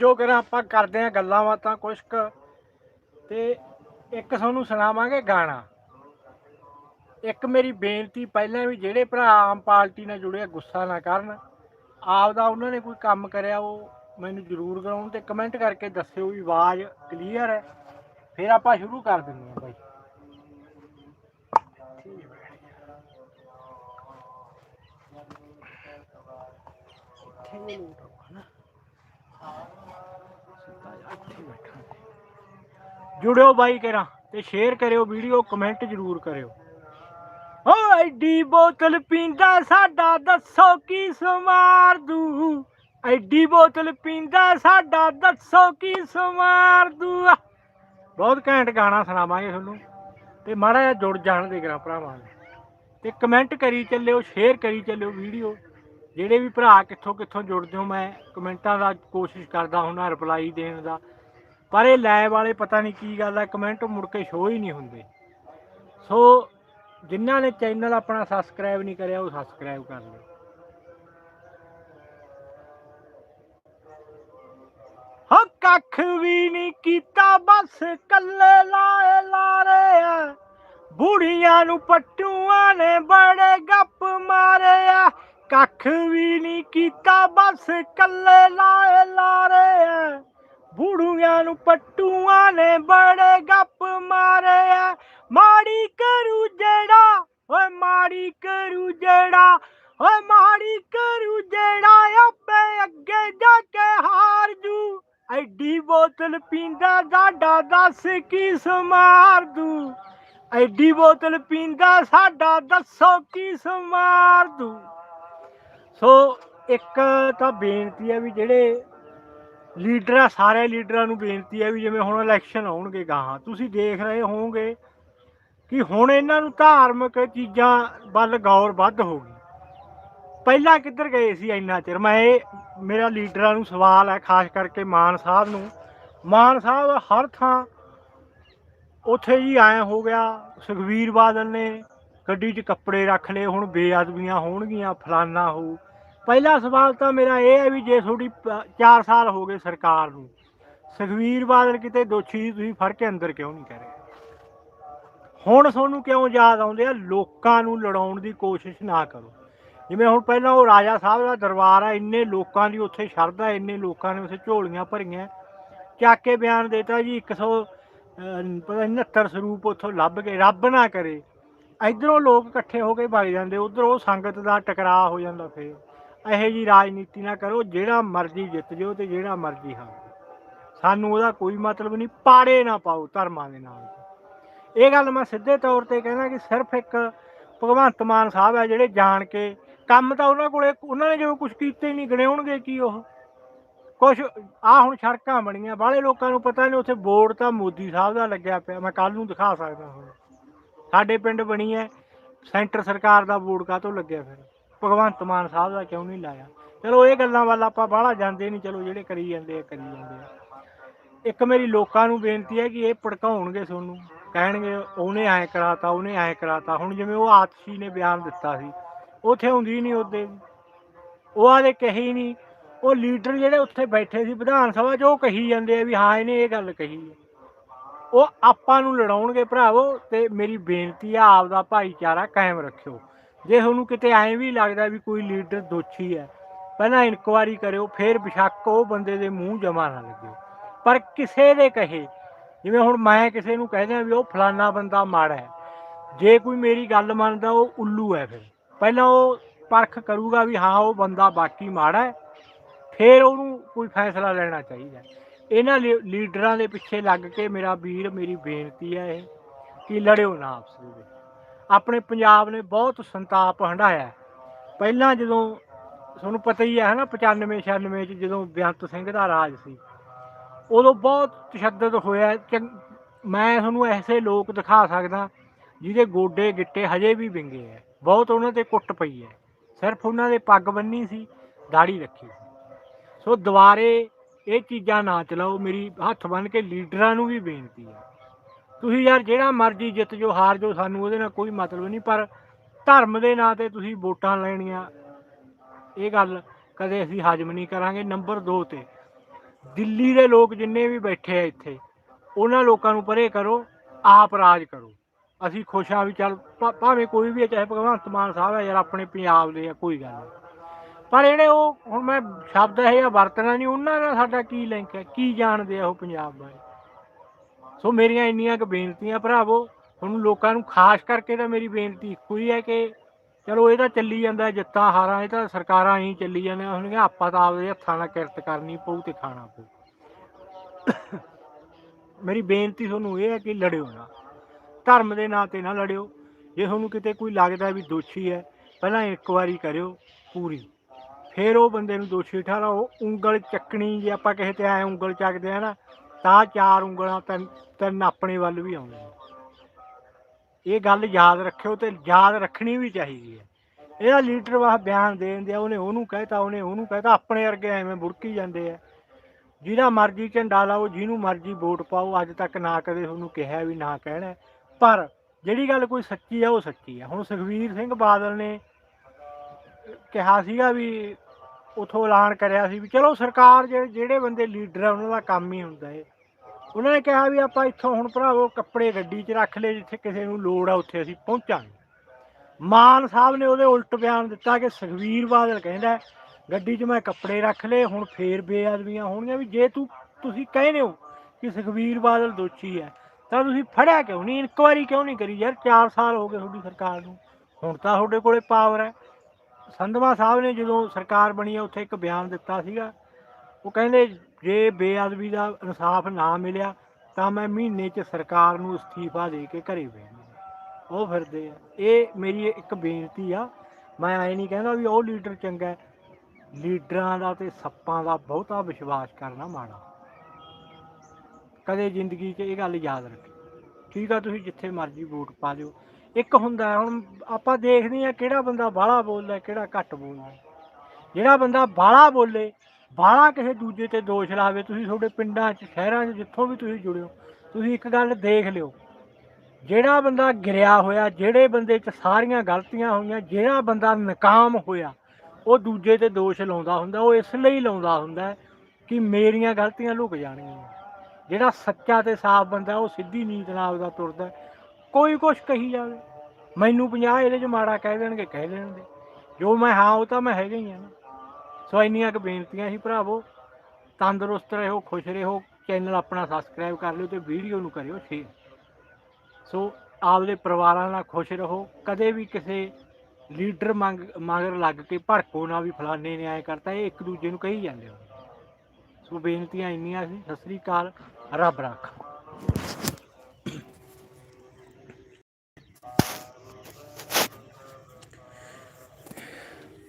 ਜੋ ਕਰਾਂ ਆਪਾਂ ਕਰਦੇ ਆਂ ਗੱਲਾਂ ਬਾਤਾਂ ਕੁਛ ਕੁ ਤੇ ਇੱਕ ਤੁਹਾਨੂੰ ਸੁਣਾਵਾਂਗੇ ਗਾਣਾ। ਇੱਕ ਮੇਰੀ ਬੇਨਤੀ, ਪਹਿਲਾਂ ਵੀ ਜਿਹੜੇ ਭਰਾ ਆਮ ਪਾਰਟੀ ਨਾਲ ਜੁੜੇ ਗੁੱਸਾ ਨਾ ਕਰਨ। ਆਪਦਾ ਉਹਨਾਂ ਨੇ ਕੋਈ ਕੰਮ ਕਰਿਆ, ਉਹ ਮੈਨੂੰ ਜ਼ਰੂਰ ਕਰਾਉਣ ਤੇ ਕਮੈਂਟ ਕਰਕੇ ਦੱਸਿਓ ਵੀ ਆਵਾਜ਼ ਕਲੀਅਰ ਹੈ। ਫਿਰ ਆਪਾਂ ਸ਼ੁਰੂ ਕਰ ਦਿੰਦੇ ਹਾਂ ਬਾਈ। ਠੀਕ ਹੈ ਇੱਥੇ ਬੈਠਾ ਜੁੜਿਓ ਬਾਈ ਕਰਾਂ ਤੇ ਸ਼ੇਅਰ ਕਰਿਓ ਵੀਡੀਓ ਕਮੈਂਟ ਜ਼ਰੂਰ ਕਰਿਓ। ਓ ਐਡੀ ਬੋਤਲ ਪੀਂਦਾ ਸਾਡਾ, ਦੱਸੋ ਕੀ ਸਮਾਰ ਦੂ? ਐਡੀ ਬੋਤਲ ਪੀਂਦਾ ਸਾਡਾ, ਦੱਸੋ ਕੀ ਸਮਾਰ ਦੂ? ਬਹੁਤ ਘੈਂਟ ਗਾਣਾ ਸੁਣਾਵਾਂਗੇ ਤੁਹਾਨੂੰ ਤੇ ਮਾੜਾ ਜਿਹਾ ਜੁੜ ਜਾਣ ਦੇ ਗਰਾ ਭਰਾਵਾਂ ਨੇ ਤੇ ਕਮੈਂਟ ਕਰੀ ਚੱਲਿਓ ਸ਼ੇਅਰ ਕਰੀ ਚੱਲਿਓ ਵੀਡੀਓ ਜਿਹੜੇ ਵੀ ਭਰਾ ਕਿੱਥੋਂ ਕਿੱਥੋਂ ਜੁੜਦੇ ਹੋ, ਮੈਂ ਕਮੈਂਟਾਂ ਦਾ ਕੋਸ਼ਿਸ਼ ਕਰਦਾ ਹੁਣਾ ਰਿਪਲਾਈ ਦੇਣ ਦਾ। ਪਰ ਇਹ ਲਾਈਵ ਵਾਲੇ ਪਤਾ ਨਹੀਂ ਕੀ ਗੱਲ ਹੈ ਕਮੈਂਟ ਮੁੜ ਕੇ ਸ਼ੋ ਹੀ ਨਹੀਂ ਹੁੰਦੇ। ਸੋ ਜਿਨ੍ਹਾਂ ਨੇ ਚੈਨਲ ਆਪਣਾ ਸਬਸਕ੍ਰਾਈਬ ਨਹੀਂ ਕਰਿਆ, ਉਹ ਸਬਸਕ੍ਰਾਈਬ ਕਰ ਲਓ। ਹੋ ਕੱਖ ਵੀ ਨਹੀਂ ਕੀਤਾ, ਬਸ ਕੱਲੇ ਲਾਏ ਲਾਰੇ ਆ। ਬੁੜੀਆਂ ਨੂੰ ਪੱਟੂਆਂ ਨੇ ਬੜੇ ਗੱਪ ਮਾਰੇ ਆ। ਕੱਖ ਵੀ ਨਹੀਂ ਕੀਤਾ, ਬਸ ਕੱਲੇ ਲਾਏ ਲਾਰੇ ਆ। ਬੁੜੀਆਂ ਨੂੰ ਪੱਟੂਆਂ ਨੇ ਬੜੇ ਗੱਪ ਮਾਰੇ ਮਾੜੀ ਕਰੂ ਜਿਹੜਾ, ਓਏ ਮਾੜੀ ਕਰੂ ਜਿਹੜਾ, ਓਏ ਮਾੜੀ ਕਰੂ ਜਿਹੜਾ ਆਪੇ ਅੱਗੇ ਜਾ ਕੇ ਹਾਰ ਜੂ। ਐਡੀ ਬੋਤਲ ਪੀਂਦਾ ਸਾਡਾ ਦੱਸ ਕੀ ਸਮਾਰ ਦੂ। ਐਡੀ ਬੋਤਲ ਪੀਂਦਾ ਸਾਡਾ ਦੱਸੋ ਕੀ ਸਮਾਰ ਦੂ। ਸੋ ਇੱਕ ਤਾਂ ਬੇਨਤੀ ਹੈ ਵੀ ਜਿਹੜੇ ਲੀਡਰਾਂ, ਸਾਰੇ ਲੀਡਰਾਂ ਨੂੰ ਬੇਨਤੀ ਹੈ ਵੀ ਜਿਵੇਂ ਹੁਣ ਇਲੈਕਸ਼ਨ ਆਉਣਗੇ ਗਾਹਾਂ, ਤੁਸੀਂ ਦੇਖ ਰਹੇ ਹੋਵੋਗੇ ਕਿ ਹੁਣ ਇਹਨਾਂ ਨੂੰ ਧਾਰਮਿਕ ਚੀਜ਼ਾਂ ਵੱਲ ਗੌਰ ਵੱਧ ਹੋ ਗਈ। ਪਹਿਲਾਂ ਕਿੱਧਰ ਗਏ ਸੀ ਇੰਨਾ ਚਿਰ? ਮੈਂ ਇਹ, ਮੇਰਾ ਲੀਡਰਾਂ ਨੂੰ ਸਵਾਲ ਹੈ, ਖਾਸ ਕਰਕੇ ਮਾਨ ਸਾਹਿਬ ਨੂੰ। ਮਾਨ ਸਾਹਿਬ ਹਰ ਥਾਂ ਉੱਥੇ ਜੀ ਆਇਆ ਹੋ ਗਿਆ ਸੁਖਵੀਰ ਬਾਦਲ ਨੇ ਗੱਡੀ 'ਚ ਕੱਪੜੇ ਰੱਖ ਲਏ, ਹੁਣ ਬੇਅਦਬੀਆਂ ਹੋਣਗੀਆਂ, ਫਲਾਨਾ ਹੋਊ ਪਹਿਲਾ ਸਵਾਲ ਤਾਂ ਮੇਰਾ ਇਹ ਹੈ ਵੀ ਜੇ ਤੁਹਾਡੀ 4 ਸਾਲ ਹੋ ਗਏ ਸਰਕਾਰ ਨੂੰ ਸੁਖਵੀਰ ਬਾਦਲ ਕਿਤੇ ਦੋਸ਼ੀ ਤੁਸੀਂ ਫੜ ਕੇ ਅੰਦਰ ਕਿਉਂ ਨਹੀਂ ਕਰੇ? ਹੁਣ ਤੁਹਾਨੂੰ ਕਿਉਂ ਯਾਦ ਆਉਂਦੇ ਆ? ਲੋਕਾਂ ਨੂੰ ਲੜਾਉਣ ਦੀ ਕੋਸ਼ਿਸ਼ ਨਾ ਕਰੋ। ਜਿਵੇਂ ਹੁਣ ਪਹਿਲਾਂ ਉਹ ਰਾਜਾ ਸਾਹਿਬ ਦਾ ਦਰਬਾਰ ਆ ਇੰਨੇ ਲੋਕਾਂ ਦੀ ਉੱਥੇ ਸ਼ਰਧਾ ਇੰਨੇ ਲੋਕਾਂ ਨੇ ਉੱਥੇ ਝੋਲੀਆਂ ਭਰੀਆਂ। ਚੱਕ ਕੇ ਬਿਆਨ ਦੇਤਾ ਜੀ 100 ਅਹ, ਪਤਾ 69 ਸਰੂਪ ਉੱਥੋਂ ਲੱਭ ਕੇ ਰੱਬ ਨਾ ਕਰੇ। ਇਧਰੋਂ ਲੋਕ ਇਕੱਠੇ ਹੋ ਕੇ ਵਗ ਜਾਂਦੇ ਉਧਰੋਂ ਸੰਗਤ ਦਾ ਟਕਰਾਅ ਹੋ ਜਾਂਦਾ ਫੇਰ। ਇਹੋ ਜੀ ਰਾਜਨੀਤੀ ਨਾ ਕਰੋ, ਜਿਹੜਾ ਮਰਜ਼ੀ ਜਿੱਤ ਜਾਓ ਤੇ ਜਿਹੜਾ ਮਰਜ਼ੀ ਹਾਰ ਜਾਓ। ਸਾਨੂੰ ਉਹਦਾ ਕੋਈ ਮਤਲਬ ਨਹੀਂ, ਪਾੜੇ ਨਾ ਪਾਓ ਧਰਮਾਂ ਦੇ ਨਾਲ। ਇਹ ਗੱਲ ਮੈਂ ਸਿੱਧੇ ਤੌਰ ਤੇ ਕਹਿੰਦਾ ਕਿ ਸਿਰਫ ਇੱਕ ਭਗਵੰਤ ਮਾਨ ਸਾਹਿਬ ਹੈ ਜਿਹੜੇ ਜਾਣ ਕੇ ਕੰਮ ਤਾਂ ਉਹਨਾਂ ਕੋਲੇ, ਉਹਨਾਂ ਨੇ ਜਿਵੇਂ ਕੁਝ ਕੀਤੇ ਹੀ ਨਹੀਂ ਗਣਾਉਣਗੇ ਕੀ ਉਹ? ਕੁਝ ਆ ਹੁਣ ਸੜਕਾਂ ਬਣੀਆਂ, ਬਾਹਲੇ ਲੋਕਾਂ ਨੂੰ ਪਤਾ ਨਹੀਂ, ਉੱਥੇ ਬੋਰਡ ਤਾਂ ਮੋਦੀ ਸਾਹਿਬ ਦਾ ਲੱਗਿਆ ਪਿਆ, ਮੈਂ ਕੱਲ ਨੂੰ ਦਿਖਾ ਸਕਦਾ ਹੁਣ ਸਾਡੇ ਪਿੰਡ ਬਣੀ ਹੈ, ਸੈਂਟਰ ਸਰਕਾਰ ਦਾ ਬੋਰਡ ਕਾਹਤੋਂ ਲੱਗਿਆ ਫਿਰ? ਭਗਵੰਤ ਮਾਨ ਸਾਹਿਬ ਦਾ ਕਿਉਂ ਨਹੀਂ ਲਾਇਆ? ਚਲੋ ਇਹ ਗੱਲਾਂ ਵੱਲ ਆਪਾਂ ਬਾਹਲਾ ਜਾਂਦੇ ਨਹੀਂ ਚਲੋ ਜਿਹੜੇ ਕਰੀ ਜਾਂਦੇ ਆ, ਕਰੀ ਜਾਂਦੇ ਆ। ਇੱਕ ਮੇਰੀ ਲੋਕਾਂ ਨੂੰ ਬੇਨਤੀ ਹੈ ਕਿ ਇਹ ਭੜਕਾਉਣਗੇ ਤੁਹਾਨੂੰ ਕਹਿਣਗੇ ਉਹਨੇ ਐਂ ਕਰਾਤਾ, ਉਹਨੇ ਐਂ ਕਰਾਤਾ। ਹੁਣ ਜਿਵੇਂ ਉਹ ਆਤਸ਼ੀ ਨੇ ਬਿਆਨ ਦਿੱਤਾ ਸੀ, ਉੱਥੇ ਹੁੰਦੀ ਨਹੀਂ ਉਹਦੇ। ਉਹ ਆਦੇ ਕਹੀ ਹੀ ਨਹੀਂ ਉਹ ਲੀਡਰ ਜਿਹੜੇ ਉੱਥੇ ਬੈਠੇ ਸੀ ਵਿਧਾਨ ਸਭਾ 'ਚ, ਉਹ ਕਹੀ ਜਾਂਦੇ ਆ ਵੀ ਹਾਂ, ਇਹਨੇ ਇਹ ਗੱਲ ਕਹੀ ਹੈ ਉਹ ਆਪਾਂ ਨੂੰ ਲੜਾਉਣਗੇ ਭਰਾਵੋ, ਤੇ ਮੇਰੀ ਬੇਨਤੀ ਆ, ਆਪ ਦਾ ਭਾਈਚਾਰਾ ਕਾਇਮ ਰੱਖਿਓ। ਜੇ ਤੁਹਾਨੂੰ ਕਿਤੇ ਐਂ ਵੀ ਲੱਗਦਾ ਵੀ ਕੋਈ ਲੀਡਰ ਦੋਸ਼ੀ ਹੈ, ਪਹਿਲਾਂ ਇਨਕੁਆਰੀ ਕਰਿਓ, ਫਿਰ ਬਿਸ਼ੱਕ ਉਹ ਬੰਦੇ ਦੇ ਮੂੰਹ ਜਮਾ ਨਾ ਲੱਗੇ ਪਰ ਕਿਸੇ ਦੇ ਕਹੇ, ਜਿਵੇਂ ਹੁਣ ਮੈਂ ਕਿਸੇ ਨੂੰ ਕਹਿ ਦਿਆਂ ਵੀ ਉਹ ਫਲਾਨਾ ਬੰਦਾ ਮਾੜਾ ਹੈ, ਜੇ ਕੋਈ ਮੇਰੀ ਗੱਲ ਮੰਨਦਾ ਉਹ ਉੱਲੂ ਹੈ ਫਿਰ। ਪਹਿਲਾਂ ਉਹ ਪਰਖ ਕਰੂਗਾ ਵੀ ਹਾਂ, ਉਹ ਬੰਦਾ ਬਾਕੀ ਮਾੜਾ ਹੈ, ਫਿਰ ਉਹਨੂੰ ਕੋਈ ਫੈਸਲਾ ਲੈਣਾ ਚਾਹੀਦਾ ਇਹਨਾਂ ਲੀ- ਲੀਡਰਾਂ ਦੇ ਪਿੱਛੇ ਲੱਗ ਕੇ ਮੇਰਾ ਵੀਰ, ਮੇਰੀ ਬੇਨਤੀ ਹੈ ਇਹ, ਕਿ ਲੜਿਓ ਨਾ ਆਪਸ ਵਿੱਚ। ਆਪਣੇ ਪੰਜਾਬ ਨੇ ਬਹੁਤ ਸੰਤਾਪ ਹੰਢਾਇਆ। ਪਹਿਲਾਂ ਜਦੋਂ ਤੁਹਾਨੂੰ ਪਤਾ ਹੀ ਹੈ ਨਾ 95 96 ਚ ਜਦੋਂ ਬੇਅੰਤ ਸਿੰਘ ਦਾ ਰਾਜ ਸੀ, ਉਦੋਂ ਬਹੁਤ ਤਸ਼ੱਦਦ ਹੋਇਆ। ਚੰ- ਮੈਂ ਤੁਹਾਨੂੰ ਐਸੇ ਲੋਕ ਦਿਖਾ ਸਕਦਾ ਜਿਹਦੇ ਗੋਡੇ ਗਿੱਟੇ ਹਜੇ ਵੀ ਵਿੰਗੇ ਹੈ। ਬਹੁਤ ਉਹਨਾਂ ਤੇ ਕੁੱਟ ਪਈ ਹੈ। ਸਿਰਫ ਉਹਨਾਂ ਦੇ ਪੱਗ ਬੰਨੀ ਸੀ ਦਾੜੀ ਰੱਖੀ ਸੀ। ਸੋ ਦੁਬਾਰੇ ਇਹ ਚੀਜ਼ਾਂ ਨਾ ਚਲਾਓ। ਮੇਰੀ ਹੱਥ ਬੰਨ ਕੇ ਲੀਡਰਾਂ ਨੂੰ ਵੀ ਬੇਨਤੀ ਹੈ ਤੁਸੀਂ ਯਾਰ ਜਿਹੜਾ ਮਰਜ਼ੀ ਜਿੱਤ ਜੋ ਹਾਰ ਜੋ ਸਾਨੂੰ ਉਹਦੇ ਨਾਲ ਕੋਈ ਮਤਲਬ ਨਹੀਂ, ਪਰ ਧਰਮ ਦੇ ਨਾਂ ਤੇ ਤੁਸੀਂ ਵੋਟਾਂ ਲੈਣੀਆਂ। ਇਹ ਗੱਲ ਕਦੇ ਅਸੀਂ ਹਜਮ ਨਹੀਂ ਕਰਾਂਗੇ। ਨੰਬਰ 2 ਤੇ, ਦਿੱਲੀ ਦੇ ਲੋਕ ਜਿੰਨੇ ਵੀ ਬੈਠੇ ਆ ਇੱਥੇ, ਉਹਨਾਂ ਲੋਕਾਂ ਨੂੰ ਪਰੇ ਕਰੋ, ਆਪ ਰਾਜ ਕਰੋ। ਅਸੀਂ ਖੁਸ਼ ਆ ਵੀ ਚੱਲ, ਭਾ- ਭਾਵੇਂ ਕੋਈ ਵੀ ਹੈ ਚਾਹੇ ਭਗਵੰਤ ਮਾਨ ਸਾਹਿਬ ਹੈ ਯਾਰ, ਆਪਣੇ ਪੰਜਾਬ ਦੇ ਆ, ਕੋਈ ਗੱਲ ਨਹੀਂ। ਪਰ ਜਿਹੜੇ ਉਹ, ਹੁਣ ਮੈਂ ਸ਼ਬਦ ਇਹ ਜਿਹਾ ਵਰਤਣਾ ਨਹੀਂ, ਉਹਨਾਂ ਨਾਲ ਸਾਡਾ ਕੀ ਲਿੰਕ ਹੈ, ਕੀ ਜਾਣਦੇ ਆ ਉਹ ਪੰਜਾਬ ਬਾਰੇ? ਸੋ ਮੇਰੀਆਂ ਇੰਨੀਆਂ ਕੁ ਬੇਨਤੀਆਂ ਭਰਾਵੋ ਤੁਹਾਨੂੰ ਲੋਕਾਂ ਨੂੰ ਖਾਸ ਕਰਕੇ ਤਾਂ ਮੇਰੀ ਬੇਨਤੀ ਇੱਕੋ ਹੀ ਹੈ ਕਿ ਚਲੋ ਇਹ ਤਾਂ ਚੱਲੀ ਜਾਂਦਾ, ਜਿੱਤਾਂ ਹਾਰਾਂ, ਇਹ ਤਾਂ ਸਰਕਾਰਾਂ ਹੀ ਚੱਲੀ ਜਾਂਦੀਆਂ ਹੋਣਗੀਆਂ, ਆਪਾਂ ਤਾਂ ਆਪਦੇ ਹੱਥਾਂ ਨਾਲ ਕਿਰਤ ਕਰਨੀ ਪਊ ਤੇ ਖਾਣਾ ਪਊ। ਮੇਰੀ ਬੇਨਤੀ ਤੁਹਾਨੂੰ ਇਹ ਹੈ ਕਿ ਲੜਿਓ ਨਾ, ਧਰਮ ਦੇ ਨਾਂ ਤੇ ਨਾ ਲੜਿਓ। ਜੇ ਤੁਹਾਨੂੰ ਕਿਤੇ ਕੋਈ ਲੱਗਦਾ ਵੀ ਦੋਸ਼ੀ ਹੈ, ਪਹਿਲਾਂ ਇੱਕ ਵਾਰੀ ਕਰਿਓ ਪੂਰੀ। ਫਿਰ ਉਹ ਬੰਦੇ ਨੂੰ ਦੋਸ਼ੀ ਠਹਿਰਾਓ, ਉਂਗਲ ਚੱਕਣੀ, ਜੇ ਆਪਾਂ ਕਿਸੇ ਤੇ ਆਏ ਉਂਗਲ ਚੱਕਦੇ ਆ ਨਾ ਤਾਂ ਚਾਰ ਉਂਗਲਾਂ ਤਿੰਨ ਤਿੰਨ ਆਪਣੇ ਵੱਲ ਵੀ ਆਉਂਦੀਆਂ ਇਹ ਗੱਲ ਯਾਦ ਰੱਖਿਓ ਤੇ ਯਾਦ ਰੱਖਣੀ ਵੀ ਚਾਹੀਦੀ ਹੈ। ਇਹਦਾ ਲੀਡਰ ਵਾਹ ਬਿਆਨ ਦੇਣ ਦਿਆ ਉਹਨੇ ਉਹਨੂੰ ਕਹਿਤਾ, ਉਹਨੇ ਉਹਨੂੰ ਕਹਿਤਾ, ਆਪਣੇ ਵਰਗੇ ਐਵੇਂ ਬੁੜਕੀ ਜਾਂਦੇ ਆ। ਜਿਹਦਾ ਮਰਜ਼ੀ ਝੰਡਾ ਲਾਓ, ਜਿਹਨੂੰ ਮਰਜ਼ੀ ਵੋਟ ਪਾਓ, ਅੱਜ ਤੱਕ ਨਾ ਕਦੇ ਤੁਹਾਨੂੰ ਕਿਹਾ ਵੀ ਨਾ ਕਹਿਣਾ ਪਰ ਜਿਹੜੀ ਗੱਲ ਕੋਈ ਸੱਚੀ ਆ, ਉਹ ਸੱਚੀ ਆ। ਹੁਣ ਸੁਖਵੀਰ ਸਿੰਘ ਬਾਦਲ ਨੇ ਕਿਹਾ ਸੀਗਾ ਵੀ ਉਥੋਂ ਐਲਾਨ ਕਰਿਆ ਸੀ ਵੀ ਚਲੋ ਸਰਕਾਰ ਜਿਹੜੇ ਜਿਹੜੇ ਬੰਦੇ ਲੀਡਰ ਆ, ਉਹਨਾਂ ਦਾ ਕੰਮ ਹੀ ਹੁੰਦਾ ਏ। ਉਹਨਾਂ ਨੇ ਕਿਹਾ ਵੀ ਆਪਾਂ ਇੱਥੋਂ ਹੁਣ ਭਰਾਵੋ ਕੱਪੜੇ ਗੱਡੀ 'ਚ ਰੱਖ ਲਏ, ਜਿੱਥੇ ਕਿਸੇ ਨੂੰ ਲੋੜ ਆ, ਉੱਥੇ ਅਸੀਂ ਪਹੁੰਚਾਂਗੇ। ਮਾਨ ਸਾਹਿਬ ਨੇ ਉਹਦੇ ਉਲਟ ਬਿਆਨ ਦਿੱਤਾ ਕਿ ਸੁਖਵੀਰ ਬਾਦਲ ਕਹਿੰਦਾ, ਗੱਡੀ 'ਚ ਮੈਂ ਕੱਪੜੇ ਰੱਖ ਲਏ, ਹੁਣ ਫੇਰ ਬੇਅਦਬੀਆਂ ਹੋਣਗੀਆਂ ਵੀ, ਜੇ ਤੂੰ, ਤੁਸੀਂ ਕਹਿੰਦੇ ਹੋ ਕਿ ਸੁਖਵੀਰ ਬਾਦਲ ਦੋਸ਼ੀ ਹੈ ਤਾਂ ਤੁਸੀਂ ਫੜਿਆ ਕਿਉਂ ਨਹੀਂ? ਇਨਕੁਆਇਰੀ ਕਿਉਂ ਨਹੀਂ ਕਰੀ ਯਾਰ? 4 ਸਾਲ ਹੋ ਗਏ ਤੁਹਾਡੀ ਸਰਕਾਰ ਨੂੰ। ਹੁਣ ਤਾਂ ਤੁਹਾਡੇ ਕੋਲੇ ਪਾਵਰ ਹੈ ਸੰਧਵਾ ਸਾਹਿਬ ਨੇ ਜਦੋਂ ਸਰਕਾਰ ਬਣੀ ਹੈ ਉੱਥੇ ਇੱਕ ਬਿਆਨ ਦਿੱਤਾ ਸੀਗਾ। ਉਹ ਕਹਿੰਦੇ, ਜੇ ਬੇਅਦਬੀ ਦਾ ਇਨਸਾਫ ਨਾ ਮਿਲਿਆ, ਤਾਂ ਮੈਂ ਮਹੀਨੇ 'ਚ ਸਰਕਾਰ ਨੂੰ ਅਸਤੀਫਾ ਦੇ ਕੇ ਘਰੇ ਬਹਿਣਾ ਉਹ ਫਿਰਦੇ ਆ। ਇਹ ਮੇਰੀ ਇੱਕ ਬੇਨਤੀ ਆ। ਮੈਂ ਐ ਨਹੀਂ ਕਹਿੰਦਾ ਵੀ ਉਹ ਲੀਡਰ ਚੰਗਾ ਲੀਡਰਾਂ ਦਾ ਤੇ ਸੱਪਾਂ ਦਾ ਬਹੁਤਾ ਵਿਸ਼ਵਾਸ ਕਰਨਾ ਮਾੜਾ। ਕਦੇ ਜ਼ਿੰਦਗੀ 'ਚ ਇਹ ਗੱਲ ਯਾਦ ਰੱਖੀ। ਠੀਕ ਆ, ਤੁਸੀਂ ਜਿੱਥੇ ਮਰਜ਼ੀ ਵੋਟ ਪਾ ਲਿਓ ਇੱਕ ਹੁੰਦਾ, ਹੁਣ ਆਪਾਂ ਦੇਖਦੇ ਆ ਕਿਹੜਾ ਬੰਦਾ ਬਾਹਲਾ ਬੋਲਦਾ, ਕਿਹੜਾ ਘੱਟ ਬੋਲਦਾ। ਜਿਹੜਾ ਬੰਦਾ ਬਾਹਲਾ ਬੋਲੇ, ਬਾਹਲਾ ਕਿਸੇ ਦੂਜੇ ਤੇ ਦੋਸ਼ ਲਾਵੇ, ਤੁਸੀਂ ਤੁਹਾਡੇ ਪਿੰਡਾਂ 'ਚ, ਸ਼ਹਿਰਾਂ 'ਚ, ਜਿੱਥੋਂ ਵੀ ਤੁਸੀਂ ਜੁੜਿਓ ਤੁਸੀਂ ਇੱਕ ਗੱਲ ਦੇਖ ਲਿਓ। ਜਿਹੜਾ ਬੰਦਾ ਗਿਰਿਆ ਹੋਇਆ, ਜਿਹੜੇ ਬੰਦੇ 'ਚ ਸਾਰੀਆਂ ਗਲਤੀਆਂ ਹੋਈਆਂ, ਜਿਹੜਾ ਬੰਦਾ ਨਕਾਮ ਹੋਇਆ, ਉਹ ਦੂਜੇ ਤੇ ਦੋਸ਼ ਲਾਉਂਦਾ ਹੁੰਦਾ, ਉਹ ਇਸ ਲਈ ਲਾਉਂਦਾ ਹੁੰਦਾ ਕਿ ਮੇਰੀਆਂ ਗਲਤੀਆਂ ਲੁਕ ਜਾਣਗੀਆਂ। ਜਿਹੜਾ ਸੱਚਾ ਤੇ ਸਾਫ਼ ਬੰਦਾ, ਉਹ ਸਿੱਧੀ ਨੀਤ ਨਾਲ ਉਹਦਾ ਤੁਰਦਾ ਕੋਈ ਕੁਛ ਕਹੀ ਜਾਵੇ। ਮੈਨੂੰ 50 ਇਹਦੇ 'ਚ ਮਾੜਾ ਕਹਿ ਦੇਣਗੇ ਕਹਿ ਦੇਣਗੇ। ਜੋ ਮੈਂ ਹਾਂ, ਉਹ ਤਾਂ ਮੈਂ ਹੈਗਾ ਹੀ ਆ ਨਾ। ਸੋ ਇੰਨੀਆਂ ਕੁ ਬੇਨਤੀਆਂ ਸੀ ਭਰਾਵੋ। ਤੰਦਰੁਸਤ ਰਹੋ, ਖੁਸ਼ ਰਹੋ ਚੈਨਲ ਆਪਣਾ ਸਬਸਕ੍ਰਾਈਬ ਕਰ ਲਿਓ ਤੇ ਵੀਡੀਓ ਨੂੰ ਕਰਿਓ ਸ਼ੇਅਰ ਸੋ ਆਪਦੇ ਪਰਿਵਾਰਾਂ ਨਾਲ ਖੁਸ਼ ਰਹੋ। ਕਦੇ ਵੀ ਕਿਸੇ ਲੀਡਰ ਮੰਗ, ਮਗਰ ਲੱਗ ਕੇ ਭੜਕੋ ਨਾ ਵੀ ਫਲਾਣੇ ਨੇ ਐ ਕਰਤਾ, ਇਹ ਇੱਕ ਦੂਜੇ ਨੂੰ ਕਹੀ ਜਾਂਦੇ ਹੋ। ਸੋ ਬੇਨਤੀਆਂ ਇੰਨੀਆਂ ਸੀ। ਸਤਿ ਸ੍ਰੀ ਅਕਾਲ। ਰੱਬ ਰੱਖ।